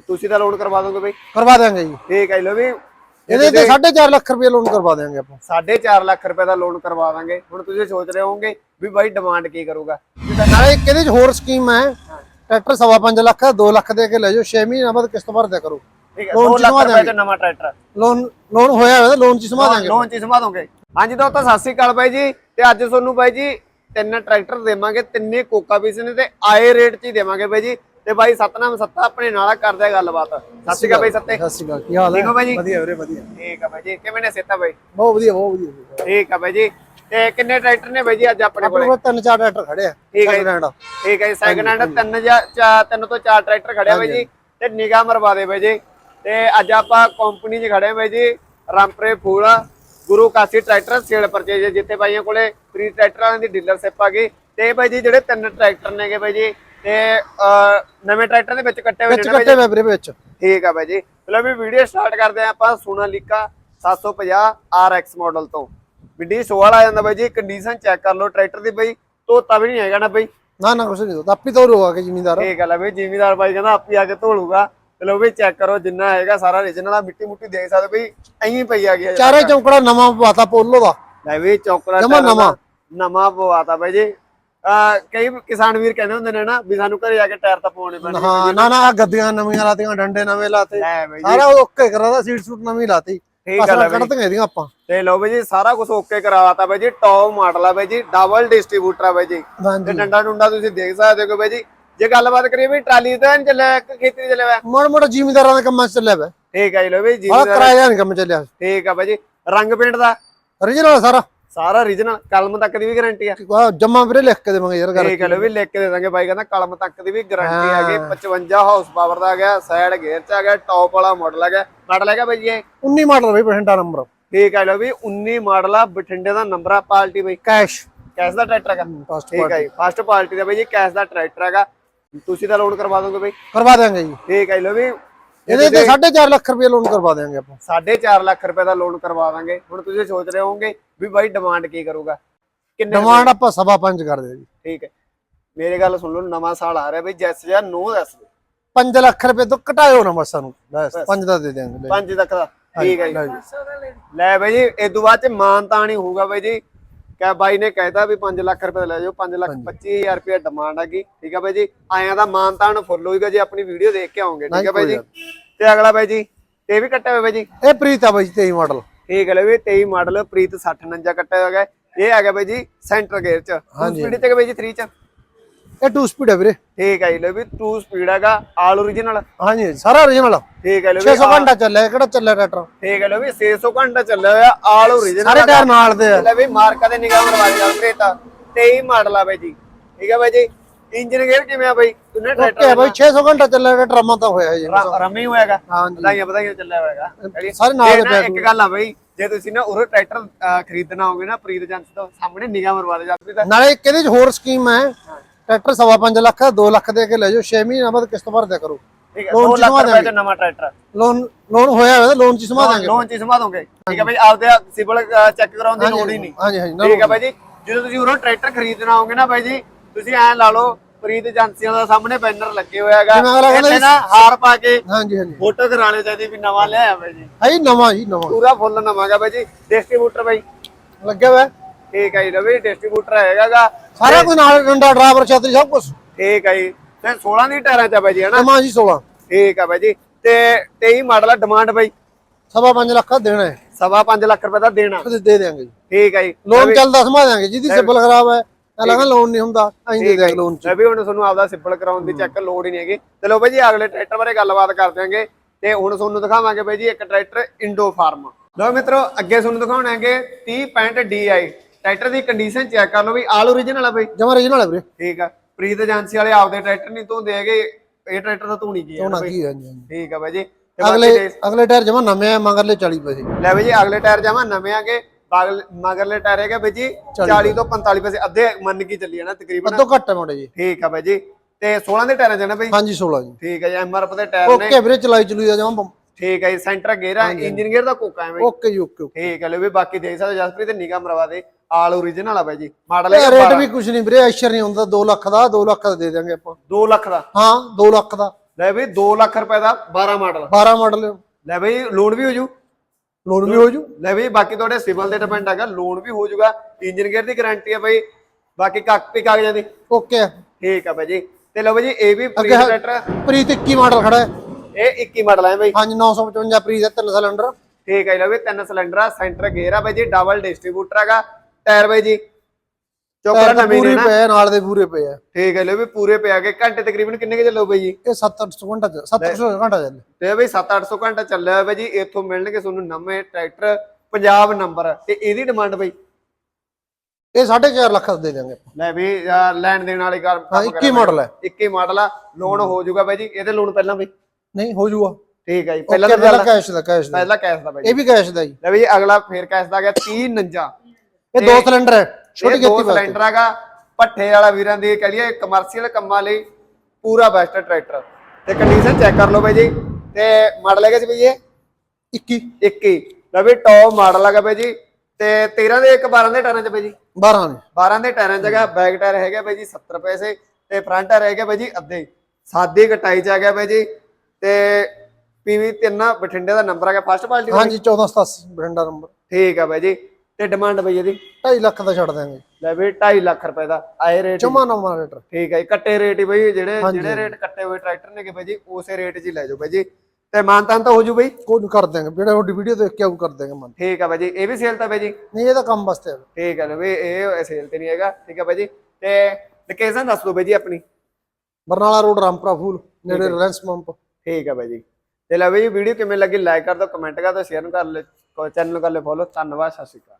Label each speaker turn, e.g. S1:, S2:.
S1: ਤੁਸੀਂ ਤਾਂ ਲੋਨ ਕਰਵਾ ਦੋਗੇ ਬਈ?
S2: ਕਰਵਾ ਦਿਆਂਗੇ ਜੀ।
S1: ਠੀਕ ਹੈ ਲਓ ਵੀ।
S2: ਇਹਦੇ ਤੇ 4.5 ਲੱਖ ਰੁਪਏ ਲੋਨ ਕਰਵਾ ਦਿਆਂਗੇ ਆਪਾਂ।
S1: 4.5 ਲੱਖ ਰੁਪਏ ਦਾ ਲੋਨ ਕਰਵਾ ਦਾਂਗੇ। ਹੁਣ ਤੁਸੀਂ ਸੋਚ ਰਹੇ ਹੋਵੋਗੇ ਵੀ ਬਾਈ ਡਿਮਾਂਡ ਕੀ ਕਰੂਗਾ?
S2: ਨਾਲੇ ਇੱਕ ਇਹਦੇ ਚ ਹੋਰ ਸਕੀਮ ਹੈ। ਟਰੈਕਟਰ ਸਵਾ ਪੰਜ ਲੱਖ 2 ਲੱਖ ਦੇ ਕੇ ਲੈ ਜਾਓ 6 ਮਹੀਨਿਆਂ ਬਾਅਦ ਕਿਸ਼ਤ ਭਰਦਿਆ ਕਰੋ।
S1: ਠੀਕ ਹੈ
S2: Loan
S1: 2
S2: ਚ
S1: ਲੱਖ ਰੁਪਏ ਚ ਨਵਾਂ ਟਰੈਕਟਰ।
S2: ਲੋਨ ਲੋਨ ਹੋਇਆ ਹੋਇਆ ਲੋਨ ਚ ਸਮਾ ਦਾਂਗੇ
S1: ਲੋਨ ਚ ਸਮਾ ਦੋਗੇ। ਹਾਂਜੀ ਦੋਸਤੋ ਸਤਿ ਸ੍ਰੀ ਅਕਾਲ ਬਾਈ ਜੀ। ਤੇ ਅੱਜ ਤੁਹਾਨੂੰ ਬਾਈ ਜੀ ਤਿੰਨ ਟਰੈਕਟਰ ਦੇਵਾਂਗੇ ਤਿੰਨੇ ਕੋਕਾ ਪੀਸ ਨੇ ਤੇ ਆਏ ਰੇਟ ਚ ਹੀ ਦੇਵਾਂਗੇ ਬਾਈ ਜੀ। ਤੇ ਬਾਈ ਸਤਨਾਮ ਸੱਤਾ ਆਪਣੇ ਨਾਲ ਕਰਦੇ ਆ ਗੱਲਬਾਤ। ਸਤਿ ਸ੍ਰੀ ਅਕਾਲ ਬਾਈ ਸੱਤੇ।
S2: ਸਤਿ ਸ਼੍ਰੀ ਅਕਾਲ ਕੀ ਹਾਲ ਹੈ?
S1: ਠੀਕ ਹੋ ਬਾਈ ਜੀ?
S2: ਵਧੀਆ ਵੀਰੇ ਵਧੀਆ।
S1: ਠੀਕ ਆ ਬਾਈ ਜੀ ਕਿਵੇਂ ਨੇ ਸੇਤਾ ਬਾਈ?
S2: ਬਹੁਤ ਵਧੀਆ ਬਹੁਤ ਵਧੀਆ।
S1: ਠੀਕ ਆ ਬਾਈ ਜੀ ਤੇ ਕਿੰਨੇ ਟਰੈਕਟਰ ਨੇ ਬਾਈ ਜੀ ਅੱਜ ਆਪਣੇ
S2: ਆਪਣੇ
S1: ਕੋਲੇ?
S2: ਕੋਲ ਤਿੰਨ ਚਾਰ ਟਰੈਕਟਰ ਖੜੇ ਆ
S1: ਠੀਕ ਹੈ। ਠੀਕ ਹੈ ਜੀ ਸੈਕਿੰਡ ਹੈਂਡ ਤਿੰਨ ਜਾਂ ਤਿੰਨ ਤੋਂ ਚਾਰ ਟਰੈਕਟਰ ਖੜਿਆ ਬਾਈ ਜੀ ਤੇ ਨਿਗਾਹ ਮਰਵਾ ਦੇ ਬਾਈ ਜੀ। ਤੇ ਅੱਜ ਆਪਾਂ ਕੰਪਨੀ 'ਚ ਖੜੇ ਆ ਬਾਈ ਜੀ ਰਾਮਪਰੇ Phul Guru Kasi tractor sale purchase ਜਿੱਥੇ ਬਾਈਆਂ ਕੋਲੇ ਫ੍ਰੀ ਟਰੈਕਟਰਾਂ ਦੀ ਡੀਲਰਸ਼ਿਪ ਆ ਗਈ। ਤੇ ਬਾਈ ਜੀ ਜਿਹੜੇ ਤਿੰਨ ਟਰੈਕਟਰ ਨੇਗੇ ਬਾਈ ਜੀ ਤੇ ਨਵੇਂ ਟਰੈਕਟਰ ਦੇ ਵਿੱਚ ਕੱਟੇ ਹੋਏ
S2: ਵਿੱਚ
S1: ਬਾਈ
S2: ਕੱਟੇ ਹੋਏ ਵੀਰੇ ਵਿੱਚ।
S1: ਠੀਕ ਆ ਬਾਈ ਜੀ। ਚਲੋ ਵੀ ਵੀਡੀਓ ਸਟਾਰਟ ਕਰਦੇ ਆ ਆਪਾਂ ਸੋਨਾਲੀਕਾ 750 RX ਮਾਡਲ ਤੋਂ। ਵਿੱਡੀ 16 ਆ ਜਾਂਦਾ ਬਾਈ ਜੀ ਕੰਡੀਸ਼ਨ ਚੈੱਕ ਕਰ ਲਓ ਟਰੈਕਟਰ ਦੀ ਬਾਈ। ਧੋਤਾ ਵੀ ਨਹੀਂ ਹੈਗਾ ਨਾ ਬਾਈ।
S2: ਨਾ ਨਾ ਕੁਛ ਨਹੀਂ ਹੁੰਦਾ ਆਪੀ ਤੋਂ ਰੋਗਾ ਕੇ ਜ਼ਿਮੀਂਦਾਰ।
S1: ਇਹ ਗੱਲ ਆ ਬਈ ਜ਼ਿਮੀਦਾਰ ਬਾਈ ਕਹਿੰਦਾ ਆਪੀ ਆ ਕੇ ਧੋ ਲੂਗਾ ਚਲੋ ਵੀ ਚੈੱਕ ਕਰੋ ਜਿੰਨਾ ਹੈਗਾ ਸਾਰਾ origignal ਆ ਮਿੱਟੀ ਮੁੱਟੀ ਦੇਖ ਸਕਦੇ ਬਈ। ਐਂ ਪਈ ਆ ਗਿਆ
S2: ਚਾਰੇ ਚੌਂਕੜਾ ਨਵਾਂ ਪਵਾਤਾ ਪੋਲੋ ਦਾ।
S1: ਲੈ ਵੀ ਚੌਕੜਾ
S2: ਨਵਾਂ।
S1: ਨਵਾਂ ਪਵਾਤਾ ਬਾਈ ਜੀ। ਕਈ ਕਿਸਾਨ ਵੀਰ ਕਹਿੰਦੇ ਹੁੰਦੇ ਨੇ ਨਾ ਵੀ ਸਾਨੂੰ ਘਰੇ ਜਾ ਕੇ ਟਾਇਰ ਤਾਂ ਪਾਉਣੇ ਪੈਣੇ
S2: ਹਾਂ ਨਾ ਨਾ ਗੱਦੀਆਂ ਨਵੀਆਂ ਲਾਤੀਆਂ ਡੰਡੇ ਨਵੇਂ ਲਾਤੇ।
S1: ਲੈ
S2: ਸਾਰਾ ਓਕੇ ਕਰਾਦਾ ਸੀਟ ਸੂਟ ਨਵੀਂ ਲਾਤੀ।
S1: ਠੀਕ ਗੱਲ ਆ ਬਈ
S2: ਕੱਢਤੀਆਂ ਇਹਦੀਆਂ ਆਪਾਂ।
S1: ਤੇ ਲਓ ਬਾਈ ਜੀ ਸਾਰਾ ਕੁਝ ਓਕੇ ਕਰਾਤਾ ਬਾਈ ਜੀ ਟੌਪ ਮਾਡਲ ਆ ਬਾਈ ਜੀ ਡਬਲ ਡਿਸਟ੍ਰੀਬਿਊਟਰ ਆ ਬਾਈ ਜੀ। ਤੇ ਡੰਡਾ ਡੁੰਡਾ ਤੁਸੀਂ ਦੇਖ ਸਕਦੇ ਹੋ ਬਾਈ ਜੀ ਜੇ ਗੱਲਬਾਤ ਕਰੀਏ ਵੀ ਟਰਾਲੀ ਤਾਂ ਚੱਲਿਆ ਖੇਤੀ ਚੱਲਿਆ। ਹੋਇਆ?
S2: ਮੋੜ ਮੋੜ ਜ਼ਿਮੀਂਦਾਰਾਂ ਦੇ ਕੰਮਾਂ ਚੱਲਿਆ ਵਾ
S1: ਠੀਕ ਆ ਜੀ ਲਓ ਬਾਈ ਜੀ
S2: ਬੜਾ ਕਿਰਾਇਆ ਨਹੀਂ ਕੰਮ ਚੱਲਿਆ।
S1: ਠੀਕ ਆ ਬਾਈ ਜੀ ਰੰਗ ਪੇਂਟ ਦਾ।
S2: Origignal ਸਾਰਾ।
S1: ਸਾਰਾ origignal ਕਲਮ ਤੱਕ ਦੀ ਵੀ ਗਾਰੰਟੀ ਆ।
S2: ਜੰਮਾ ਵੀਰੇ ਲਿਖ ਕੇ ਦੇਵਾਂਗੇ ਯਾਰ ਗੱਲ
S1: ਠੀਕ ਹੈ ਲੋ ਵੀ ਲਿਖ ਕੇ ਦੇ ਦਾਂਗੇ ਬਾਈ ਕਹਿੰਦਾ ਕਲਮ ਤੱਕ ਦੀ ਵੀ ਗਾਰੰਟੀ ਆ ਗਈ। 55 ਹਾਊਸ ਪਾਵਰ ਦਾ ਆ ਗਿਆ ਸਾਈਡ ਗੇਅਰ ਚ ਆ ਗਿਆ ਟੌਪ ਵਾਲਾ ਮਾਡਲ ਆ ਗਿਆ। ਮਾਡਲ ਹੈਗਾ ਬਾਈ ਇਹ?
S2: 19 ਮਾਡਲ ਬਈ ਪਰਸੈਂਟਾ ਨੰਬਰ
S1: ਠੀਕ ਹੈ ਲੋ ਵੀ 19 ਮਾਡਲ ਆ ਬਠਿੰਡੇ ਦਾ ਨੰਬਰ ਆ ਪਾਰਟੀ ਬਾਈ।
S2: ਕੈਸ਼
S1: ਕੈਸ਼ ਦਾ ਟਰੈਕਟਰ ਹੈਗਾ। ਠੀਕ ਹੈ ਜੀ ਫਸਟ ਦਾ ਬਾਈ ਜੀ ਕੈਸ਼ ਦਾ ਟਰੈਕਟਰ ਹੈਗਾ। ਤੁਸੀਂ ਤਾਂ ਲੋਨ ਕਰਵਾ ਦੋਗੇ ਬਾਈ।
S2: ਕਰਵਾ ਦਿਆਂਗੇ ਜੀ।
S1: ਠੀਕ ਹੈ ਲੋ ਵੀ
S2: ਇਹਦੇ ਤੇ 4.5 ਲੱਖ ਰੁਪਏ ਲੋਨ ਕਰਵਾ ਦਿਆਂਗੇ ਆਪਾਂ।
S1: 4.5 ਲੱਖ ਰੁਪਏ ਦਾ ਲੋਨ ਕਰਵਾ ਦਾਂਗੇ। ਹੁਣ ਤੁਸੀਂ ਸੋਚ ਰਹੇ ਹੋਵੋਗੇ ਵੀ ਬਾਈ ਡਿਮਾਂਡ ਕੀ ਕਰੂਗਾ? ਕਿੰਨੇ
S2: ਡਿਮਾਂਡ ਆਪਾਂ ਸਵਾ ਪੰਜ ਕਰ ਦੇ ਜੀ
S1: ਠੀਕ ਹੈ। ਮੇਰੀ ਗੱਲ ਸੁਣ ਲਓ ਨਵਾਂ ਸਾਲ ਆ ਰਿਹਾ ਬਈ ਜੈਸ ਜਾਂ ਨੋ ਦੱਸ ਦਿਓ
S2: 5 ਲੱਖ ਰੁਪਏ ਤੋਂ ਘਟਾਇਓ ਨਾ ਬਸ ਸਾਨੂੰ। ਬਸ 5 ਦਾ ਦੇ ਦਿਆਂਗੇ। ਲੈ
S1: ਪੰਜ ਤੱਕ ਦਾ। ਠੀਕ ਹੈ ਜੀ। ਲੈ ਬਾਈ ਜੀ ਇਸ ਤੋਂ ਬਾਅਦ ਚ ਮਾਨ ਤਾਂ ਨਹੀਂ ਹੋਊਗਾ ਬਾਈ ਜੀ। ਕਹ ਬਾਈ ਨੇ ਕਹਿਤਾ ਵੀ 5 ਲੱਖ ਰੁਪਏ ਲੈ ਜਾਓ 5 ਲੱਖ 25000 ਰੁਪਏ ਡਿਮਾਂਡ ਹੈਗੀ ਠੀਕ ਹੈ ਬਾਈ ਜੀ? ਆਇਆਂ ਦਾ ਮਾਨ ਤਾਨ ਫੁੱਲ ਹੋਏਗਾ ਜੇ ਆਪਣੀ ਵੀਡੀਓ ਦੇਖ ਕੇ ਆਓਗੇ ਠੀਕ ਹੈ ਬਾਈ ਜੀ? ਤੇ ਅਗਲਾ ਬਾਈ ਜੀ ਇਹ ਵੀ ਕੱਟਿਆ ਹੋਇਆ ਬਾਈ ਜੀ?
S2: ਇਹ ਪ੍ਰੀਤ ਆ ਬਾਈ 23 ਮਾਡਲ
S1: ਠੀਕ ਹੈ ਲੈ ਵੀ 23 ਮਾਡਲ ਪ੍ਰੀਤ 6049 ਕੱਟਿਆ ਹੋਇਆ ਹੈ ਇਹ ਆ ਗਿਆ ਬਾਈ ਜੀ ਸੈਂਟਰ ਗੇਅਰ ਚ। 2 ਸਪੀਡ ਚ ਬਾਈ ਜੀ 3 ਚ।
S2: ਇਹ 2 ਸਪੀਡ ਹੈ ਵੀਰੇ।
S1: ਠੀਕ ਹੈ ਜੀ ਲੈ ਵੀ 2 ਸਪੀਡ ਹੈਗਾ ਆਲ ਓਰੀਜਨਲ
S2: ਹਾਂਜੀ ਸਾਰਾ origignal
S1: ਠੀਕ ਹੈ ਲੈ ਵੀ
S2: 600 ਘੰਟਾ ਚੱਲਿਆ ਕਿਹੜਾ ਚੱਲਿਆ ਟਰੈਕਟਰ
S1: ਠੀਕ ਹੈ ਲੈ ਵੀ 600 ਘੰਟਾ ਚੱਲਿਆ ਹੋਇਆ ਆਲ ਓਰੀਜਨਲ
S2: ਸਾਰੇ ਟਾਇਰ ਨਾਲ ਦੇ ਆ।
S1: ਲੈ ਵੀ ਮਾਰਕਾ ਦੇ ਨਿਗਾਹ ਮਰਵਾਈ ਗੱਲ ਕਰੇਤਾ 23 ਮਾਡਲ ਆ ਬਾਈ ਜੀ। ਠੀਕ ਹੈ ਬਾਈ ਜੀ ਇੰਜਨ ਗੇਅਰ ਕਿਵੇਂ ਆ ਬਾਈ? ਤੁਨੇ
S2: ਓਕੇ
S1: ਟਰੈਕਟਰ
S2: ਬਾਈ 600 ਘੰਟਾ ਚੱਲਿਆ ਟਰੈਕਟਰ ਅਮਾ ਤਾਂ ਹੋਇਆ ਜੀ।
S1: ਰਮੀ ਹੋਇਆਗਾ
S2: ਹਾਂਜੀ।
S1: ਵਧਾਈਆਂ ਵਧਾਈਆਂ ਚੱਲਿਆ ਹੋਇਆਗਾ
S2: ਸਾਰੇ ਨਾਲ ਦੇ
S1: ਇੱਕ ਗੱਲ ਆ ਬਾਈ ਜੇ ਤੁਸੀਂ ਨਾ ਉਹ ਟਰੈਕਟਰ ਖਰੀਦਣਾ ਹੋਵੇ ਨਾ ਪ੍ਰੀਤ ਏਜੰਸੀ ਤੋਂ ਸਾਹਮਣੇ ਨਿਗਾਹ ਮਰਵਾ ਦੇ ਜਾਂਦੀ ਤਾਂ।
S2: ਨਾਲੇ ਇੱਕ ਇਹਦੇ ਚ ਹੋਰ ਸਕੀਮ ਹੈ। ਟਰੈਕਟਰ ਸਵਾ ਪੰਜ ਲੱਖ 2 ਲੱਖ ਦੇ ਕੇ ਲੈ ਜਾਓ 6 ਮਹੀਨਿਆਂ ਬਾਅਦ ਕਿਸ਼ਤ ਭਰਦਿਆ ਕਰੋ।
S1: ਠੀਕ ਹੈ
S2: ਲੋਨ
S1: 2
S2: ਚ
S1: ਲੱਖ ਰੁਪਏ ਚ ਨਵਾਂ ਟਰੈਕਟਰ।
S2: ਲੋਨ ਲੋਨ ਹੋਇਆ ਹੋਇਆ ਲੋਨ ਚ ਸਮਾ ਦਾਂਗੇ
S1: ਲੋਨ ਚ ਸਮਾ ਦੋਗੇ। ਠੀਕ ਹੈ ਬਾਈ ਆਪਦੇ ਸਿਬਲ ਚੈੱਕ ਕਰਾਉਣ ਦੀ ਲੋੜ ਹੀ ਨਹੀਂ।
S2: ਹਾਂਜੀ ਹਾਂਜੀ
S1: ਠੀਕ ਹੈ ਬਾਈ ਜੀ ਜਦੋਂ ਤੁਸੀਂ ਉਰੋਂ ਟਰੈਕਟਰ ਖਰੀਦਣਾ ਹੋਗੇ ਨਾ ਬਾਈ ਜੀ ਤੁਸੀਂ ਐਂ ਲਾ ਲਓ ਪ੍ਰੀਤ ਏਜੰਸੀਆਂ ਦਾ ਸਾਹਮਣੇ ਬੈਨਰ ਲੱਗੇ ਹੋਇਆ ਹੈਗਾ। ਇੱਥੇ ਨਾ ਹਾਰ ਪਾ ਕੇ
S2: ਹਾਂਜੀ ਹਾਂਜੀ।
S1: ਫੋਟੋ ਕਰਾਣੇ ਚਾਹੀਦੀ ਵੀ ਨਵਾਂ ਲਿਆਇਆ ਬਾਈ ਜੀ।
S2: ਹੈ ਨਵਾਂ ਜੀ ਨਵਾਂ।
S1: ਪੂਰਾ ਫੁੱਲ ਨਵਾਂਗਾ ਬਾਈ ਜੀ ਡਿਸਟ੍ਰੀਬਿਊਟਰ ਬਾਈ।
S2: ਲੱਗਿਆ ਹੋਇਆ।
S1: ਠੀਕ ਹੈ ਜੀ ਰਵੀ ਡਿਸਟ੍ਰੀਬਿਊਟਰ ਹੈਗਾਗਾ
S2: ਸਾਰਾ ਕੁਝ ਨਾਲ ਡੰਡਾ ਡਰਾਈਵਰ ਛਤਰੀ ਸਭ ਕੁਝ
S1: ਠੀਕ ਹੈ ਜੀ। ਤੇ 16 ਦੀ ਟਾਇਰਾਂ ਚ ਆ ਬਾਈ ਜੀ ਹਨਾ?
S2: ਨਵਾਂ ਜੀ 16
S1: ਠੀਕ ਹੈ ਬਾਈ ਜੀ। ਤੇ 23 ਮਾਡਲ ਆ ਡਿਮਾਂਡ ਬਾਈ।
S2: ਸਵਾ ਪੰਜ ਲੱਖ ਦਾ ਦੇਣਾ ਹੈ।
S1: ਸਵਾ 5 ਲੱਖ ਰੁਪਏ ਦਾ ਦੇਣਾ।
S2: ਉਹਦੇ ਦੇ ਦੇਾਂਗੇ ਜੀ।
S1: ਠੀਕ ਹੈ ਜੀ।
S2: ਲੋਨ ਚੱਲਦਾ ਸਮਾ ਦਾਂਗੇ ਜਿਹਦੀ ਸਿਬਲ ਖਰਾਬ ਹੈ ਤਾਂ ਲਗਾ ਲੋਨ ਨਹੀਂ ਹੁੰਦਾ ਐਂ ਦੇ ਦੇ ਲੋਨ ਚ।
S1: ਰਵੀ ਹੁਣ ਤੁਹਾਨੂੰ ਆਪਦਾ ਸਿੰਪਲ ਕਰਾਉਣ ਦੀ ਚੈੱਕ ਲੋਡ ਹੀ ਨਹੀਂ ਹੈਗੀ। ਚਲੋ ਬਾਈ ਜੀ ਅਗਲੇ ਟਰੈਕਟਰ ਬਾਰੇ ਗੱਲਬਾਤ ਕਰ ਦਿਆਂਗੇ। ਤੇ ਹੁਣ ਤੁਹਾਨੂੰ ਦਿਖਾਵਾਂਗੇ ਬਾਈ ਜੀ ਇੱਕ ਟਰੈਕਟਰ ਇੰਡੋ ਫਾਰਮ ਲੋ ਮਿੱਤਰੋ ਅੱਗੇ ਤੁਹਾਨੂੰ ਦਿਖਾਉਣਾਗੇ 3065 DI ਟਰੈਕਟਰ ਦੀ ਕੰਡੀਸ਼ਨ ਚੈੱਕ ਕਰ ਲਓ ਵੀ ਆਲ ਓਰੀਜਨਲ ਆ ਬਾਈ।
S2: ਜਮਾ ਰੀਜਨਲ ਹੈ ਵੀਰੇ।
S1: ਠੀਕ ਆ। ਪ੍ਰੀਤ ਏਜੰਸੀ ਵਾਲੇ ਆਪਦੇ ਟਰੈਕਟਰ ਨਹੀਂ ਧੋਂਦੇ ਹੈਗੇ। ਇਹ ਟਰੈਕਟਰ ਤਾਂ ਧੋਣੀ ਕੀ ਹੈ ਬਾਈ?
S2: ਕੀ ਹੈ ਹਾਂਜੀ ਹਾਂਜੀ।
S1: ਠੀਕ ਆ ਬਾਈ ਜੀ।
S2: ਅਗਲੇ ਅਗਲੇ ਟਾਇਰ ਜਮਾ ਨਵੇਂ ਆ ਮਗਰਲੇ 40 ਪੈਸੇ
S1: ਲੈ ਬਾਈ ਜੀ ਅਗਲੇ ਟਾਇਰ ਜਾਵਾਂ ਨਵੇਂ ਆਗੇ। ਮਗਰਲੇ ਟਾਇਰ ਹੈਗਾ ਬਾਈ ਜੀ 40 ਤੋਂ 45 ਪੈਸੇ ਅੱਧੇ ਮੰਨ ਕੇ ਚੱਲੀ ਜਾਣਾ ਤਕਰੀਬਨ।
S2: ਅੱਧੋ ਘੱਟ ਹੈ ਮੋੜੇ ਜੀ
S1: ਠੀਕ ਆ ਬਾਈ ਜੀ। ਤੇ 16 ਦੇ ਟਾਇਰਾਂ ਨਾ ਬਾਈ?
S2: ਹਾਂਜੀ 16 ਜੀ।
S1: ਠੀਕ ਹੈ ਜੀ ਐਮਆਰਐਫ ਦੇ ਟਾਇਰ ਨੇ।
S2: ਓਕੇ ਵੀਰੇ ਚਲਾਈ ਚਲੂਈ ਦਾ ਜਮਾ
S1: ਠੀਕ ਹੈ ਜੀ ਸੈਂਟਰ ਗੇਅਰ ਆ ਇੰਜਨ ਗੇਅਰ ਦਾ ਕੋਕਾ ਬਾਈ।
S2: ਓਕੇ ਜੀ ਓਕੇ
S1: ਠੀਕ ਹੈ ਲੈ ਵੀ ਬਾਕੀ ਦੇਖ ਸਕਦੇ ਜਸਪ੍ਰੀਤ ਨਿਗਾਹ ਮਰਵਾ ਦੇ। ਆਲ ਓਰੀਜਨਲ ਆ ਬਾਈ ਜੀ। ਮਾਡਲ
S2: ਇਹ
S1: ਹੈਗਾ
S2: ਰੇਟ ਵੀ ਕੁਝ ਨਹੀਂ ਵੀਰੇ ਐਸ਼ਰ ਨਹੀਂ ਹੁੰਦਾ 2 ਲੱਖ ਦਾ 2 ਲੱਖ ਦਾ ਦੇ ਦਾਂਗੇ ਆਪਾਂ।
S1: 2 ਲੱਖ ਦਾ?
S2: ਹਾਂ 2 ਲੱਖ ਦਾ।
S1: ਲੈ ਬਈ 2 ਲੱਖ ਰੁਪਏ ਦਾ 12 ਮਾਡਲ।
S2: 12 ਮਾਡਲ
S1: ਲੈ ਬਈ ਲੋਨ ਵੀ ਹੋ ਜੂ।
S2: ਲੋਨ ਵੀ ਹੋ ਜੂ?
S1: ਲੈ ਬਈ ਬਾਕੀ ਤੁਹਾਡੇ ਸਿਵਲ ਤੇ ਡਿਪੈਂਡ ਹੈਗਾ। ਲੋਨ ਵੀ ਹੋ ਜਾਊਗਾ ਇੰਜਨ ਗੇਅਰ ਦੀ ਗਾਰੰਟੀ ਹੈ ਬਈ। ਬਾਕੀ ਕਾਪੀ ਕਾਗਜ਼ਾਂ ਦੀ।
S2: ਓਕੇ
S1: ਠੀਕ ਆ ਬਈ ਜੀ। ਤੇ ਲਓ ਬਈ ਜੀ ਇਹ ਵੀ
S2: ਹੈ-
S1: ਟਰੈਕਟਰ
S2: ਪ੍ਰੀਤ 21 ਮਾਡਲ ਖੜਾ ਹੈ।
S1: ਇਹ 21 ਮਾਡਲ ਹੈ ਬਈ।
S2: ਹਾਂਜੀ 955 ਪ੍ਰੀਤ ਹੈ ਤਿੰਨ ਸਿਲੰਡਰ
S1: ਠੀਕ ਹੈ ਲਓ ਬਈ ਤਿੰਨ ਸਿਲੰਡਰ ਆ ਸੈਂਟਰ ਗੇਅਰ ਆ ਬਈ ਜੀ ਡਬਲ ਡਿਸਟ੍ਰੀਬਿਊਟਰ ਹੈਗਾ। ਟਾਇਰ ਬਈ ਜੀ। ਚੋਕਰ
S2: ਟਾਇਰ ਤਾਂ
S1: ਨਵੇਂ ਨੇ
S2: ਪੂਰੇ
S1: ਨਾ।
S2: ਪਏ ਆ, ਨਾਲ ਦੇ ਪੂਰੇ ਪਏ ਆ।
S1: ਠੀਕ ਹੈ ਲਓ ਵੀ ਪੂਰੇ ਪਿਆ ਕੇ ਘੰਟੇ ਤਕਰੀਬਨ ਕਿੰਨੇ ਕੇ ਚੱਲੋ ਬਈ ਜੀ?
S2: ਇਹ 7-800 ਘੰਟਾ ਚ- 700 ਘੰਟਾ ਚੱਲੇ।
S1: ਤੇ ਬਈ 7-800 ਘੰਟਾ ਚੱਲਿਆ ਹੋਇਆ ਬਈ ਜੀ ਇੱਥੋਂ ਮਿਲਣਗੇ ਤੁਹਾਨੂੰ ਨਵੇਂ ਟਰੈਕਟਰ ਪੰਜਾਬ ਨੰਬਰ। ਤੇ ਇਹਦੀ ਡਿਮਾਂਡ ਬਈ?
S2: ਇਹ 4.5 ਲੱਖ ਦਾ ਦੇ ਦਿਆਂਗੇ। ਆਪਾਂ।
S1: ਲੈ ਵੀ ਲੈਣ ਦੇਣ ਵਾਲੀ ਗੱਲ
S2: ਹਾਂ 21 ਮਾਡਲ ਹੈ।
S1: 21 ਮਾਡਲ ਆ ਲੋਨ ਹੋ ਜਾਊਗਾ ਬਾਈ ਜੀ। ਇਹਦੇ ਲੋਨ ਪਹਿਲਾਂ ਬਈ?
S2: ਨਹੀਂ ਹੋ ਜੂਗਾ
S1: ਠੀਕ ਹੈ ਜੀ
S2: ਪਹਿਲਾਂ
S1: ਪਹਿਲਾਂ ਤਾਂ
S2: ਕੈਸ਼ ਦਾ ਕੈਸ਼ ਦਾ।
S1: ਪਹਿਲਾਂ ਕੈਸ਼ ਦਾ ਬਾਈ ਜੀ।
S2: ਇਹ ਵੀ ਕੈਸ਼ ਦਾ ਹੀ
S1: ਲੈ ਵੀ ਜੀ ਅਗਲਾ ਫੇਰ ਕੈਸ਼ ਦਾ ਗਿਆ 3049
S2: ਇਹ ਦੋ ਸਿਲੰਡਰ ਹੈ ਛੋਟੀ
S1: ਇਹ ਦੋ
S2: ਵਾਸਤੇ।
S1: ਸਿਲੰਡਰ ਹੈਗਾ ਪੱਠੇ ਵਾਲਾ ਵੀਰਾਂ ਦੀ ਕਹ ਲਈਏ ਕਮਰਸ਼ੀਅਲ ਕੰਮਾਂ ਲਈ ਪੂਰਾ ਬੈਸਟ ਟਰੈਕਟਰ ਤੇ ਕੰਡੀਸ਼ਨ ਚੈੱਕ ਕਰ ਲਓ ਬਾਈ ਜੀ। ਤੇ ਮਾਡਲ ਹੈਗਾ ਸੀ ਬਈ ਇਹ?
S2: 21
S1: 21 ਲੈ ਵੀ ਟੌਪ ਮਾਡਲ ਹੈਗਾ ਬਾਈ ਜੀ। ਤੇ 13 ਦੇ ਇੱਕ 12 ਦੇ ਟਾਇਰਾਂ ਚ ਬਾਈ ਜੀ?
S2: 12 ਨੇ
S1: 12 ਦੇ ਟਾਇਰਾਂ ਚ ਹੈਗਾ ਬੈਕ ਟਾਇਰ ਹੈਗਾ ਬਾਈ ਜੀ 70 ਪੈਸੇ। ਤੇ ਫਰੰਟ ਟਾਇਰ ਹੈਗਾ ਬਾਈ ਜੀ ਅੱਧੇ। ਸਾਦੀ ਕਟਾਈ ਚ ਹੈਗਾ ਬਾਈ ਜੀ। ਤੇ ਪੀਵੀ 3 ਬਠਿੰਡੇ ਦਾ ਨੰਬਰ ਹੈਗਾ ਫਸਟ ਪਾਰਟੀ
S2: ਹਾਂਜੀ 1487 ਬਰਿੰਡਾ ਨੰਬਰ
S1: ਠੀਕ ਆ ਬਾਈ ਜੀ। ਤੇ ਡਿਮਾਂਡ ਬਾਈ ਇਹਦੀ।
S2: 2.5 ਲੱਖ ਦਾ ਛੱਡ ਦਿਆਂਗੇ।
S1: ਲੈ ਵੀ 2.5 ਲੱਖ ਰੁਪਏ ਦਾ ਆਏ ਰੇਟ
S2: ਜਮਾ ਨਵਾਂ ਰੇਟਰ
S1: ਠੀਕ ਹੈ ਜੀ ਕੱਟੇ ਰੇਟ ਹੀ ਬਈ ਜਿਹੜੇ
S2: ਹਾਂਜੀ,
S1: ਜਿਹੜੇ ਰੇਟ ਕੱਟੇ ਹੋਏ ਟਰੈਕਟਰ ਨੇਗੇ ਬਈ ਜੀ ਉਸੇ ਰੇਟ 'ਚ ਹੀ ਲੈ ਜਾਓ ਬਈ ਜੀ। ਤੇ ਮਾਨਤਾਨ ਤਾਂ ਹੋ ਜੂ ਬਈ।
S2: ਕੋਈ ਨੂੰ ਕਰ ਦਿਆਂਗੇ ਜਿਹੜੇ ਤੁਹਾਡੀ ਵੀਡੀਓ ਦੇਖ ਕੇ ਆਉ ਕਰ ਦਿਆਂਗੇ ਮਨ
S1: ਠੀਕ ਆ ਬਈ ਜੀ ਇਹ ਵੀ ਸੇਲ ਤਾਂ ਬਈ ਜੀ।
S2: ਨਹੀਂ ਇਹ ਤਾਂ ਕੰਮ ਵਾਸਤੇ ਹੈ
S1: ਠੀਕ ਹੈ ਬਈ ਇਹ ਸੇਲ ਤੇ ਨਹੀਂ ਹੈਗਾ। ਠੀਕ ਹੈ ਬਈ ਜੀ ਤੇ ਲੋਕੇਸ਼ਨ ਦੱਸ ਦਿਓ ਬਈ ਜੀ ਆਪਣੀ।
S2: ਬਰਨਾਲਾ ਰੋਡ ਰਾਮਪੁਰਾ ਫੂਲ ਨੇੜੇ ਰਿਲਾਇੰਸ ਪੰਪ
S1: ਠੀਕ ਹੈ ਬਈ ਜੀ। ਤੇ ਲੈ ਬਈ ਵੀਡੀਓ ਕਿਵੇਂ ਲੱਗੀ ਲਾਈਕ ਕਰ ਦਿਓ ਕਮੈਂਟ ਕਰ ਦਿਓ ਸ਼ੇਅਰ ਕਰ ਲਿਓ ਚੈਨਲ ਕਰ ਲਿਓ ਫੋਲੋ ਧੰਨਵਾਦ ਸਤਿ ਸ਼੍ਰੀ ਅਕਾਲ।